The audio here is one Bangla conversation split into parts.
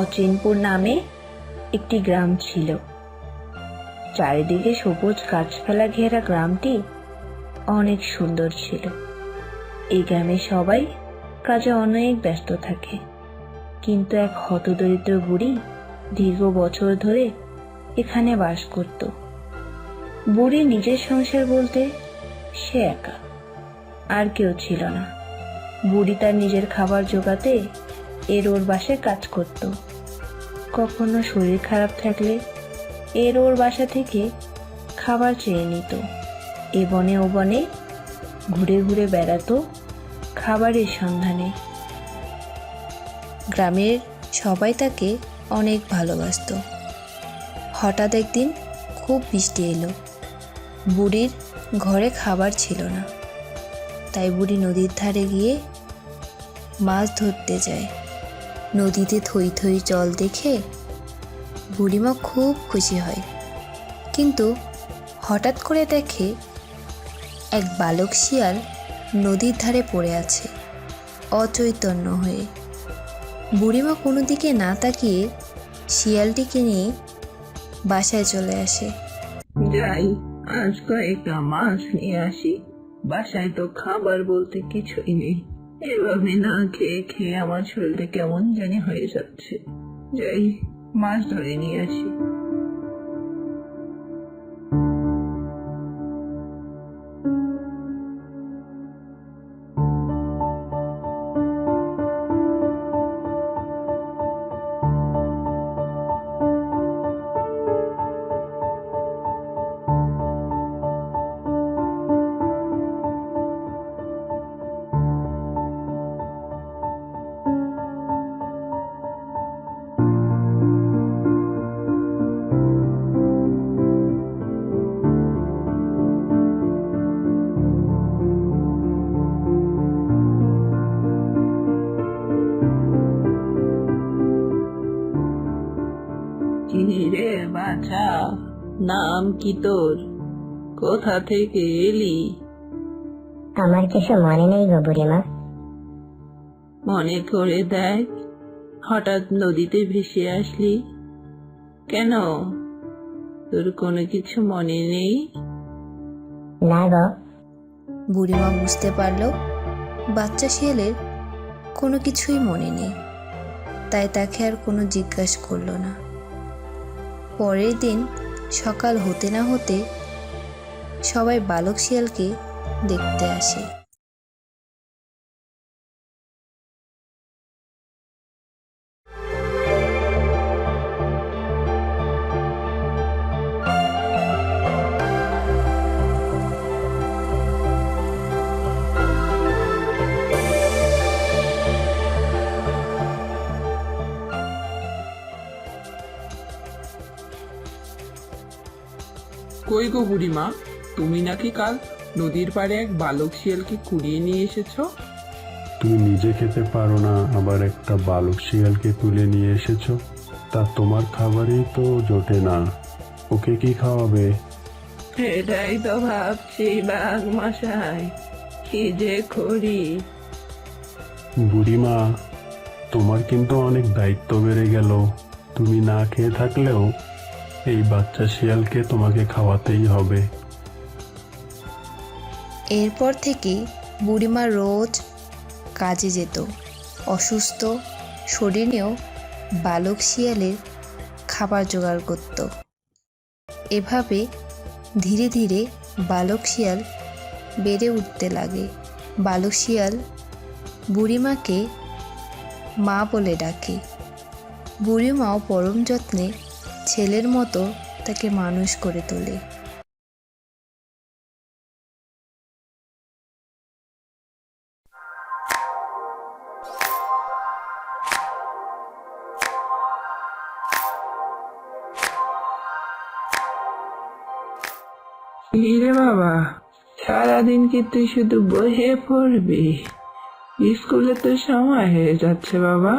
অচিনপুর নামে একটি গ্রাম ছিল। চারিদিকে সবুজ গাছপালা ঘেরা গ্রামটি অনেক সুন্দর ছিল। এই গ্রামে সবাই কাজে অনেক ব্যস্ত থাকে। কিন্তু এক হতদরিদ্র বুড়ি দীর্ঘ বছর ধরে এখানে বাস করত। বুড়ি নিজের সংসার বলতে সে একা, আর কেউ ছিল না। বুড়ি তার নিজের খাবার জোগাতে এর ওর বাসায় কাজ করত। কখনো শরীর খারাপ থাকলে এর ওর বাসা থেকে খাবার চেয়ে নিত। এ বনে ও বনে ঘুরে ঘুরে বেড়াতো খাবারের সন্ধানে। গ্রামের সবাই তাকে অনেক ভালোবাসতো। হঠাৎ একদিন খুব বৃষ্টি এলো। বুড়ির ঘরে খাবার ছিল না। তাই বুড়ি নদীর ধারে গিয়ে মাছ ধরতে যায়। নদীতে থই থই জল দেখে বুড়িমা খুব খুশি হয়। কিন্তু হঠাৎ করে দেখে এক বালক শিয়াল নদীর ধারে পড়ে আছে, অচৈতন্য হয়ে। বুড়িমা কোনো দিকে না তাকিয়ে শিয়ালটিকে নিয়ে বাসায় চলে আসে। যাই, আজ কয়েকটা মাছ নিয়ে আসি, বাসায় তো খাবার বলতে কিছুই নেই। এভাবে না খেয়ে খেয়ে আমার শরীরটা কেমন জানি হয়ে যাচ্ছে। যাই, মাছ ধরে নিয়ে আসি। কি রে বাছা। নাম কি তোর? কোথা থেকে এলি? আমার কিছু মনে নেই গো বুড়িমা। মনে করে দেখ হঠাৎ নদীতে ভেসে আসলি। কেন? তোর কোনো কিছু মনে নেই? না গো। বুড়িমা বুঝতে পারল বাচ্চা শিয়ালের কোনো কিছুই মনে নেই। তাই তাকে আর কোনো জিজ্ঞাসা করল না। পরের দিন সকাল হতে না হতে সবাই বালক শিয়ালকে দেখতে আসে। কই গো বুড়িমা? তুমি নাকি কাল নদীর পাড়ে এক বালক শিয়ালকে কুড়িয়ে নিয়ে এসেছ? তুমি নিজে খেতে পারো না আবার একটা বালক শিয়ালকে তুলে নিয়ে এসেছ। তা তোমার খাবারই তো জোটে না। ওকে কি খাওয়াবে? এটাই তো ভাবছি বাঘ মশাই। কি যে করি? বুড়িমা তোমার কিন্তু অনেক দায়িত্ব বেড়ে গেল। তুমি না খেয়ে থাকলেও এই বাচ্চা শিয়ালকে তোমাকে খাওয়াতেই হবে। এরপর থেকে বুড়িমা রোজ কাজে যেত। অসুস্থ, শরীর নিয়েও বালক শিয়ালের খাবার জোগাড় করত। এভাবে ধীরে ধীরে বালক শিয়াল বেড়ে উঠতে লাগে। বালক শিয়াল বুড়িমাকে মা বলে ডাকে। বুড়িমাও পরম যত্নে ছেলের মতো তাকে মানুষ করে তোলে। রে বাবা, সারাদিন কি তুই শুধু বসে পড়বি? স্কুলে তো সময় হয়ে যাচ্ছে বাবা।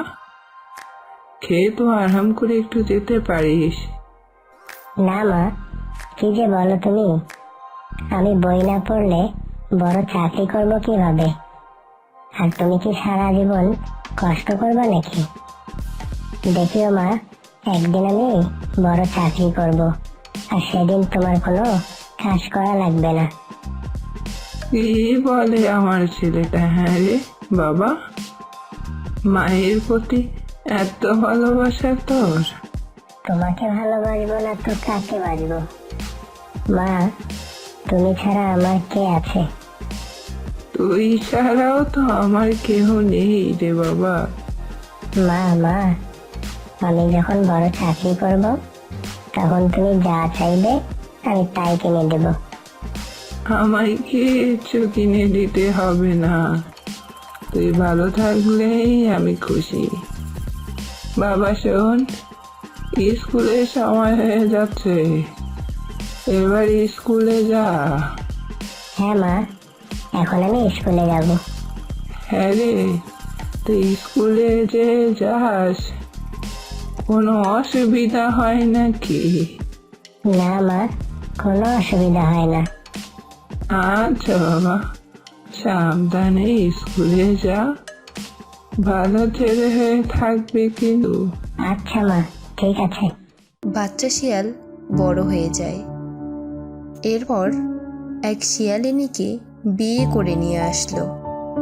খেয়ে তো আরাম করে একটু যেতে পারিস। না মা কি যে বলো তুমি? আমি বই না পড়লে বড় চাকরি করব কীভাবে? আর তুমি কি সারা জীবন কষ্ট করবে নাকি? দেখিও মা একদিন আমি বড় চাকরি করব আর সেদিন তোমার কোনো কাজ করা লাগবে না। কি বলে আমার ছেলেটা? হ্যাঁ রে বাবা মায়ের প্রতি এত ভালোবাসা তোর? তোমাকে ভালোবাসবো না তো কাকে বাসবো মা তুমি ছাড়া আমার কে আছে? তুই ছাড়াও তো আমার কেহ নেই রে বাবা। মা মা আমি যখন বড় চাকরি করব তখন তুমি যা চাইবে আমি তাই কিনে দেব। আমায় কিছু কিনে দিতে হবে না। তুই ভালো থাকলেই আমি খুশি। বাবা শোন স্কুলের সময় হয়ে যাচ্ছে। এবার স্কুলে যা। হ্যাঁ মা এখন আমি স্কুলে যাব। হ্যাঁ রে তুই স্কুলে যে যাস কোনো অসুবিধা হয় নাকি? না মা কোনো অসুবিধা হয় না। আচ্ছা বাবা সাবধানে স্কুলে যা। ভালো ছেলে হয়ে থাকবে কিন্তু। আচ্ছা মা ঠিক আছে। বাচ্চা শিয়াল বড় হয়ে যায়। এরপর এক শিয়ালিনীকে বিয়ে করে নিয়ে আসলো।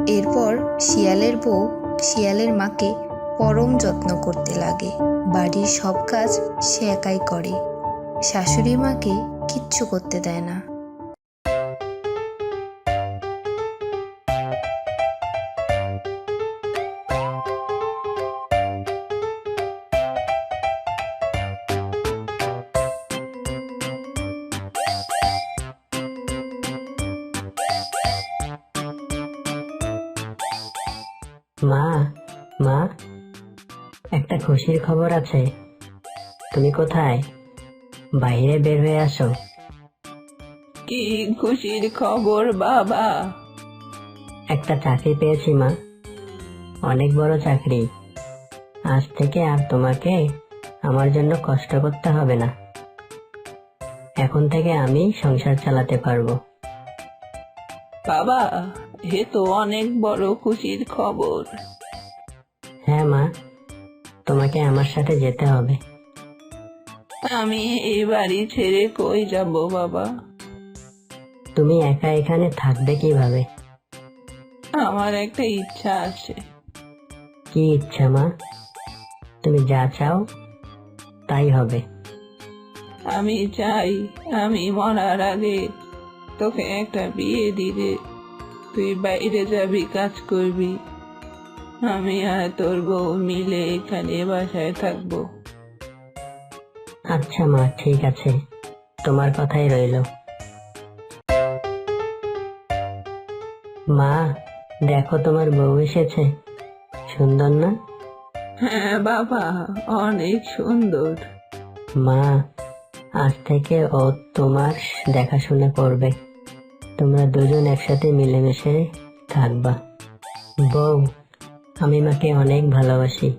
এরপর শিয়ালের বউ শিয়ালের মাকে পরম যত্ন করতে লাগে। বাড়ির সব কাজ সে একাই করে। শাশুড়ি মাকে কিচ্ছু করতে দেয় না। মা মা একটা খুশির খবর আছে। তুমি কোথায়? বাইরে বের হয়ে আসো। কি খুশির খবর বাবা? একটা চাকরি পেয়েছি মা। অনেক বড় চাকরি। আজ থেকে আর তোমাকে আমার জন্য কষ্ট করতে হবে না। এখন থেকে আমি সংসার চালাতে পারব। বাবা এ তো অনেক বড় খুশির খবর। হ্যাঁ মা তোমাকে আমার সাথে যেতে হবে। আমি এই বাড়ি ছেড়ে কই যাব বাবা? তুমি একা এখানে থাকবে কীভাবে? আমার একটা ইচ্ছা আছে। কি ইচ্ছা মা? তুমি যা চাও তাই হবে। আমি চাই আমি মরার আগে তোকে একটা বিয়ে দিলে তুই বাইরে যাবি কাজ করবি। আমি আর তোর বউ মিলে এখানে বাসায় থাকব। আচ্ছা মা ঠিক আছে। তোমার কথাই রইল। মা দেখো তোমার বউ এসেছে। সুন্দর না? হ্যাঁ বাবা অনেক সুন্দর। মা আজ থেকে ও তোমার দেখাশোনা করবে। তোমরা দুজন একসাথে মিলেমিশে থাকবা। বউ, আমি মাকে অনেক ভালোবাসি।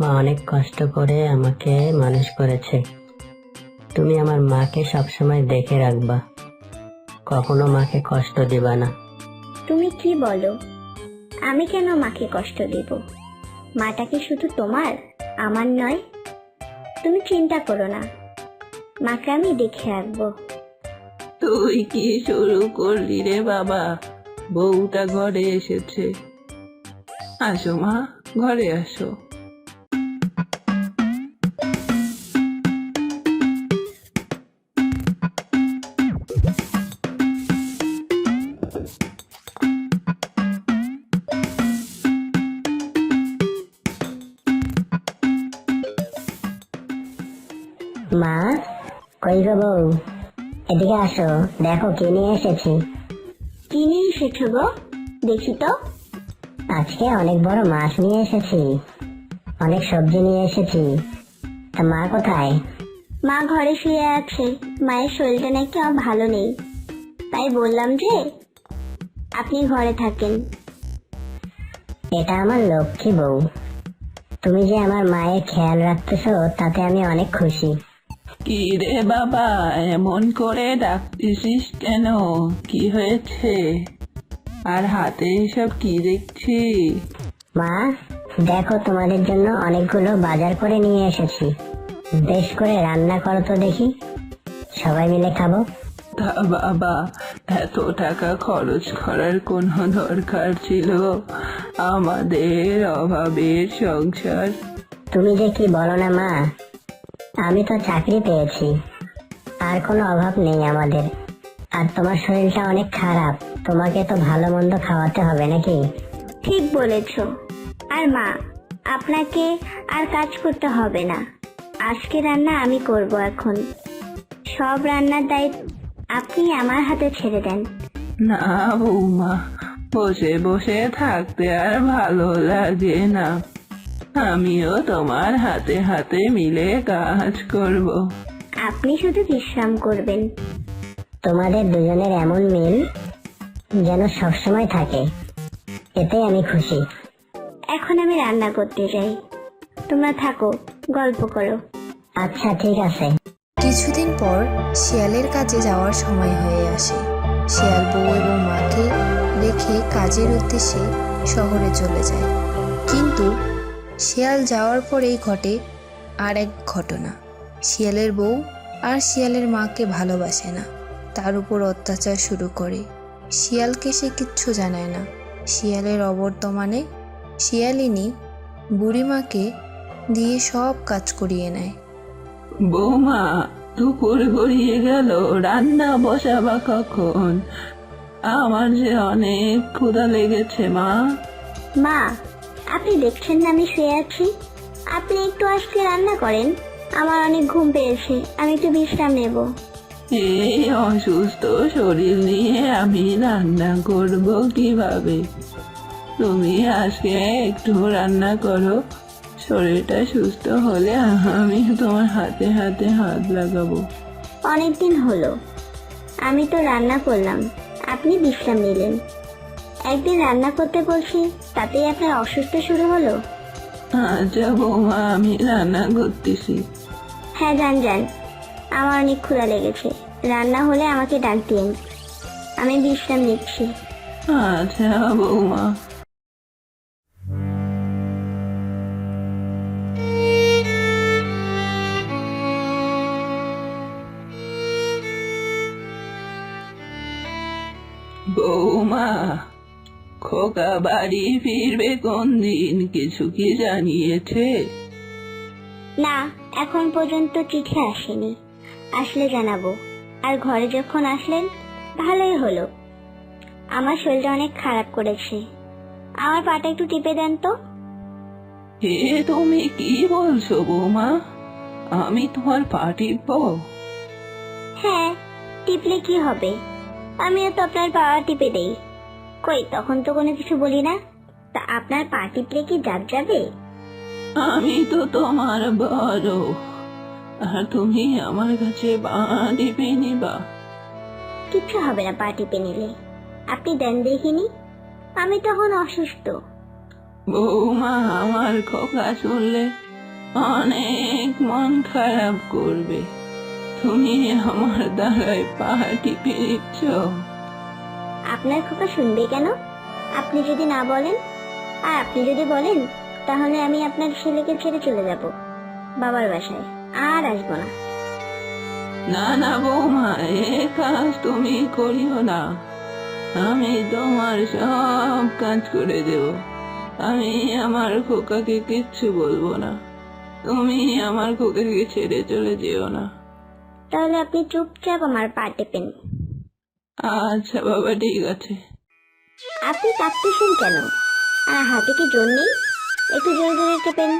মা অনেক কষ্ট করে আমাকে মানুষ করেছে। তুমি আমার মাকে সবসময় দেখে রাখবা। কখনো মাকে কষ্ট দিবা না। তুমি কি বলো? আমি কেন মাকে কষ্ট দেব? মাটা কি শুধু তোমার? আমার নয়। তুমি চিন্তা করো না। মাকে আমি দেখে রাখব। তুই কি শুরু করলি রে বাবা? বউটা ঘরে এসেছে। আসো মা, ঘরে আসো। মা, কই বউ? এদিকে আসো দেখো কে নিয়ে এসেছি। কি নিয়ে এসেছ গো? দেখি তো। আজকে অনেক বড় মাছ নিয়ে এসেছি। অনেক সবজি নিয়ে এসেছি। তা মা কোথায়? মা ঘরে শুয়ে আছে। মায়ের শরীরটা নাকি আমার ভালো নেই। তাই বললাম যে আপনি ঘরে থাকেন। এটা আমার লক্ষ্মী বউ। তুমি যে আমার মায়ের খেয়াল রাখতেছো তাতে আমি অনেক খুশি। কি রে বাবা এমন করে ডাকতেছিস কেন? কি হয়েছে? আর হাতে এসব কি দেখছি? মা দেখো তোমাদের জন্য অনেকগুলো বাজার করে নিয়ে এসেছি। বেশ করে রান্না করো তো দেখি। সবাই মিলে খাব। তা বাবা এত টাকা খরচ করার কোনো দরকার ছিল? আমাদের অভাবের সংসার। তুমি যে কি বলো না মা আমি তো চাকরি পেয়েছি। আর কোনো অভাব নেই আমাদের। আর তোমার শরীরটা অনেক খারাপ। তোমাকে তো ভালো মন্দ খাওয়াতে হবে নাকি? ঠিক বলেছ। আর মা আপনাকে আর কাজ করতে হবে না। আজকে রান্না আমি করব এখন। সব রান্নার দায়িত্ব আপনি আমার হাতে ছেড়ে দেন। না বৌমা বসে বসে থাকতে আর ভালো লাগে না। আমিও তোমার হাতে হাতে মিলে কাজ করব। আপনি শুধু বিশ্রাম করবেন। তোমাদের দুজনের এমন মিল যেন সবসময় থাকে। এতে আমি খুশি। এখন আমি রান্না করতে যাই। তোমরা থাকো গল্প করো। আচ্ছা ঠিক আছে। কিছুদিন পর শিয়ালের কাজে যাওয়ার সময় হয়ে আসে। শিয়াল বউ এবং মাকে রেখে কাজের উদ্দেশ্যে শহরে চলে যায়। কিন্তু শিয়াল যাওয়ার পরেই ঘটে আর এক ঘটনা। শিয়ালের বউ আর শিয়ালের মাকে ভালোবাসে না। তার উপর অত্যাচার শুরু করে। শিয়ালকে সে কিচ্ছু জানায় না। শিয়ালের অবর্তমানে শিয়ালিনী বুড়িমাকে দিয়ে সব কাজ করিয়ে নেয়। বৌমা দুপুর গড়িয়ে গেল। রান্না বসাবা কখন? আমার যে অনেক ক্ষুধা লেগেছে মা। মা আপনি দেখছেন না আমি শুয়ে আছি। আপনি একটু আজকে রান্না করেন। আমার অনেক ঘুম পেয়েছে আমি একটু বিশ্রাম নেব। এই অসুস্থ শরীর নিয়ে আমি রান্না করব কীভাবে? তুমি আজকে একটু রান্না করো। শরীরটা সুস্থ হলে আমি তোমার হাতে হাতে হাত লাগাবো। অনেক দিন হলো। আমি তো রান্না করলাম। আপনি বিশ্রাম নিলেন। একদিন রান্না করতে বলছি তাতেই আপনার অসুস্থ শুরু হলো? আচ্ছা বৌমা আমি রান্না করতেছি। হ্যাঁ যান যান। আমার অনেক ক্ষুধা লেগেছে। রান্না হলে আমাকে ডাক দিন আমি বিশ্রাম নিচ্ছি। আচ্ছা বৌমা। বৌমা। খোকা বাড়ি ফিরবে কোন দিন কিছু কি জানিয়েছে? না এখন পর্যন্ত চিঠি আসেনি। আসলে জানাব। আর ঘরে যখন আসলেন ভালোই হলো। আমার শরীরটা অনেক খারাপ করেছে। আমার পাটা একটু টিপে দেন তো। এ তুমি কি বলছো বৌমা? আমি তোমার পা টিপবো? হ্যাঁ টিপলে কি হবে? আমিও তো আপনার পা টিপে দেই। কই তখন তো কোনো কিছু বলি না? তা আপনার পা টিপলে কি জাগ যাবে? আমি তো তোমার বড়। আর তুমি আমার কাছে পা টিপে নিবা। কিচ্ছু হবে না পা টিপে নিলে। আপনি দেন দেখিনি? আমি তখন অসুস্থ। বৌমা আমার খোকা শুনলে অনেক মন খারাপ করবে। তুমি আমার দ্বারায় পা টিপে দিচ্ছ আপনার খোকা শুনবে কেন? আপনি যদি না বলেন আর আপনি যদি বলেন তাহলে আমি আপনার ছেলেকে ছেড়ে চলে যাব বাবার বাসায়। আর আসব না। না না বৌমা এ কাজ তুমি করিও না। আমি তোমার সব কাজ করে দেব। আমি আমার খোকাকে কিচ্ছু বলব না। তুমি আমার খোকাকে ছেড়ে চলে যেও না। তাহলে আপনি চুপচাপ আমার পা টেপেন। আচ্ছা বাবা ঠিক আছে। আপনি কাঁপতেছেন কেন? আর হাতে কি জোর নেই? একটু জোরে জোরে টেপেন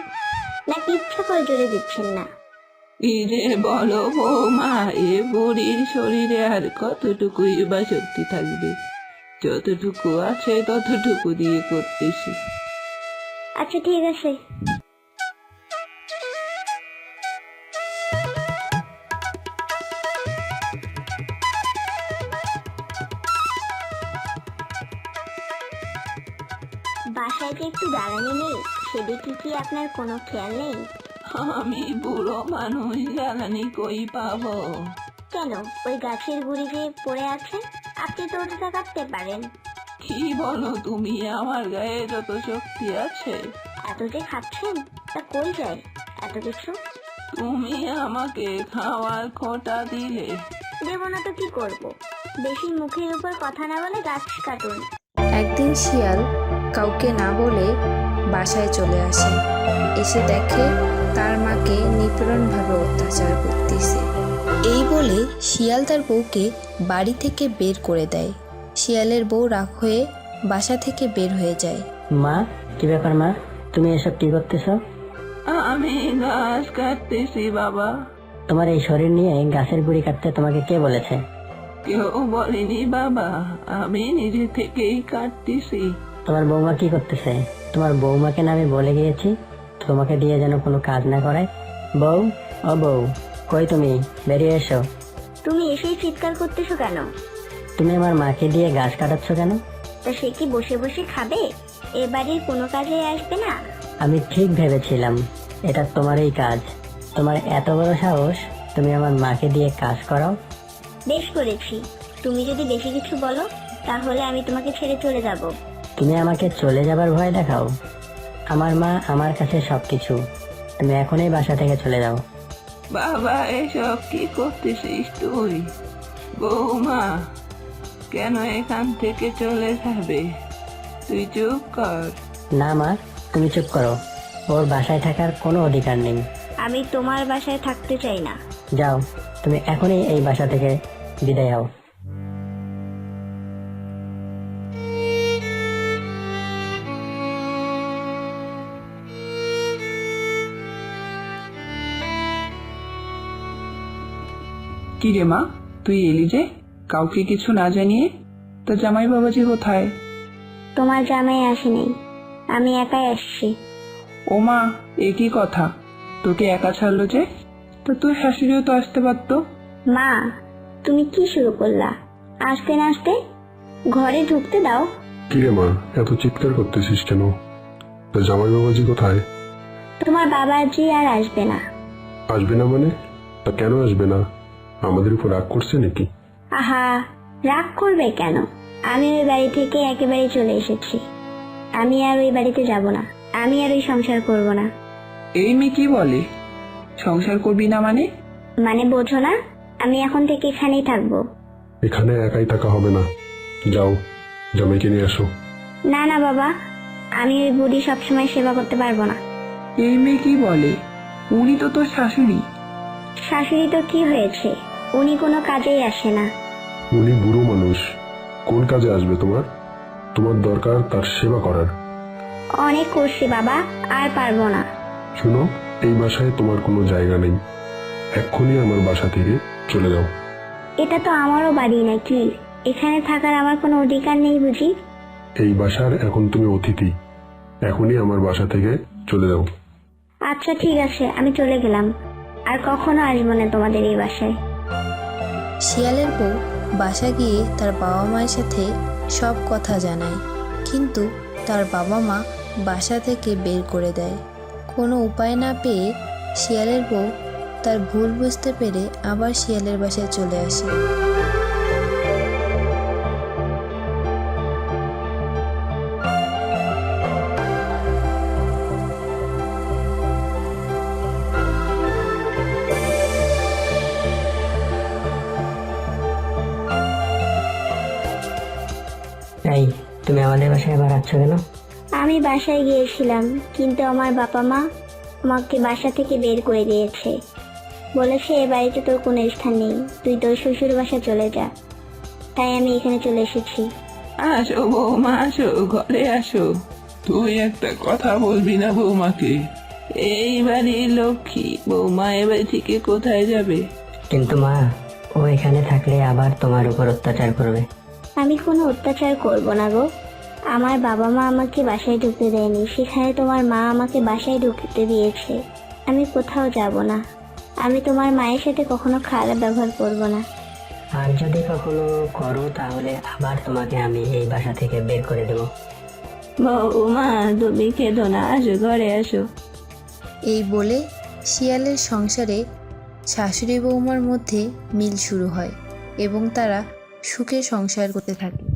নাকি ইচ্ছা করে জোরে দিচ্ছেন না? যে বলো বৌমা এ বুড়ির শরীরে আর কতটুকুই বা শক্তি থাকবে? যতটুকু আছে ততটুকু দিয়ে করতেছি। আচ্ছা ঠিক আছে। সেদিকে কি আপনার কোনো খেয়াল নেই? আমি বুড়ো মানুষ জ্বালানি কই পাবো? কেন? ওই গাছের গুড়ি যে পড়ে আছে আপনি তো ওটা কাটতে পারেন। কি বলো তুমি? আমার গায়ে যত শক্তি আছে। এত যে খাচ্ছেন তা কই যায়? এত কিছু? তুমি আমাকে খাওয়ার খোটা দিলে। দেবো না তো কি করব? বেশি মুখের উপর কথা না বলে গাছ কাটুন। একদিন শিয়াল কাউকে না বলে বাসায় চলে আসে। এসে দেখে তার মাকে নিপীড়নভাবে অত্যাচার করতেছে। এই বলে শিয়াল তার বউকে বাড়ি থেকে বের করে দেয়। শিয়ালের বউ রাগ হয়ে বাসা থেকে বের হয়ে যায়। মা কি ব্যাপার মা? তুমি এসব কি করতেছ? আমি ঘাস কাটতেছি বাবা। তোমার এই শরীর নিয়ে গাছের গুড়ি কাটতে তোমাকে কে বলেছে? কেউ বলেনি বাবা। আমি নিজে থেকেই কাটতেছি। তোমার বৌমা কি করতেছে? তোমার বৌমাকে না আমি বলে গিয়েছি তোমাকে দিয়ে যেন কোনো কাজ না করে। বউ ও বউ কই তুমি? বেরিয়ে এসো। তুমি এসেই চিৎকার করতেছো কেন? তুমি আমার মাকে দিয়ে গাছ কাটাচ্ছ কেন? তা সে কি বসে বসে খাবে? এ বাড়ির কোনো কাজে আসবে না? আমি ঠিক ভেবেছিলাম এটা তোমারই কাজ। তোমার এত বড় সাহস তুমি আমার মাকে দিয়ে কাজ করাও। বেশ করেছি। তুমি যদি বেশি কিছু বলো তাহলে আমি তোমাকে ছেড়ে চলে যাব। তুমি আমাকে চলে যাবার ভয় দেখাও। আমার মা আমার কাছে সবকিছু। তুমি এখনই বাসা থেকে চলে যাও। বাবা এসব কি করতেছিস তুই? বৌমা কেন এখান থেকে চলে যাবে? তুই চুপ কর। না মা তুমি চুপ করো। ওর বাসায় থাকার কোনো অধিকার নেই। আমি তোমার বাসায় থাকতে চাই না। যাও তুমি এখনই এই বাসা থেকে বিদায় হও। কি রে মা? তুই এলি যে? কাউকে কিছু না জানিয়ে? তা জামাই বাবাজি কোথায়? তোমার জামাই আসেনি। আমি একাই আসছি। ও মা এ কি কথা? তোকে একা ছাড়লো যে? তো তোর শাশুড়িও তো আসতে পারতো। মা তুমি কি শুরু করলা? আসতে না আসতে? ঘরে ঢুকতে দাও। কিরে মা এত চিৎকার করতেছিস কেন? তা জামাই বাবাজি কোথায়? তোমার বাবাজি আর আসবে না। আসবে না মানে? তা কেন আসবে না? আমাদের উপর রাগ করছে নাকি? আহা রাগ করবে কেন? আমি ওই বাড়ি থেকে একেবারে চলে এসেছি। আমি আর ওই বাড়িতে যাব না। আমি আর ওই সংসার করব না। এই মেয়ে কি বলে? সংসার করবি না মানে? মানে বোঝো না আমি এখন থেকে এখানেই থাকব। এখানে একাই থাকা হবে না। যাও জামাইকে নিয়ে আসো। না না বাবা আমি ওই বুড়ি সবসময় সেবা করতে পারব না। এই মেয়ে কি বলে? উনি তো তোর শাশুড়ি। শাশুড়ি তো কি হয়েছে? উনি কোনো কাজেই আসে না। উনি বুড়ো মানুষ। কোন কাজে আসবে তোমার? তোমার দরকার তার সেবা করার। অনেক করছি বাবা আর পারব না। শুনো এই বাসায় তোমার কোনো জায়গা নেই। এক্ষুনি আমার বাসা থেকে চলে যাও। এটা তো আমারও বাড়ি নাকি? এখানে থাকার আমার কোনো অধিকার নেই বুঝি? এই বাসার এখন তুমি অতিথি। এখনই আমার বাসা থেকে চলে যাও। আচ্ছা ঠিক আছে আমি চলে গেলাম। আর কখনো আসব না তোমাদের এই বাসায়। শিয়ালের বউ বাসা গিয়ে তার বাবা মায়ের সাথে সব কথা জানায়। কিন্তু তার বাবা মা বাসা থেকে বের করে দেয়। কোনো উপায় না পেয়ে শিয়ালের বউ তার ভুল বুঝতে পেরে আবার শিয়ালের বাসায় চলে আসে। তুমি বাসায় আবার আসছো কেন? আমি বাসায় গিয়েছিলাম কিন্তু আমার বাবা মা আমাকে বাসা থেকে বের করে দিয়েছে। বলেছে এ বাড়িতে তোর কোনো স্থান নেই তুই তোর শ্বশুর বাসা চলে যা। তাই আমি এখানে চলে এসেছি। আসো বৌমা আসো ঘরে আসো। তুই একটা কথা বলবি না বৌমাকে? এই বাড়ির লক্ষ্মী বৌমা এ বাড়ি থেকে কোথায় যাবে? কিন্তু মা ও এখানে থাকলে আবার তোমার উপর অত্যাচার করবে। আমি কোনো অত্যাচার করব না গো। আমার বাবা মা আমাকে বাসায় ঢুকতে দেয়নি। সেখানে তোমার মা আমাকে বাসায় ঢুকতে দিয়েছে। আমি কোথাও যাব না। আমি তোমার মায়ের সাথে কখনো খারাপ ব্যবহার করব না। আর যদি কখনো করো তাহলে আবার তোমাকে আমি এই বাসা থেকে বের করে দেবো। বৌমা তুমি খেদো না আসো ঘরে আসো। এই বলে শিয়ালের সংসারে শাশুড়ি বৌমার মধ্যে মিল শুরু হয় এবং তারা সুখে সংসার করতে থাকে।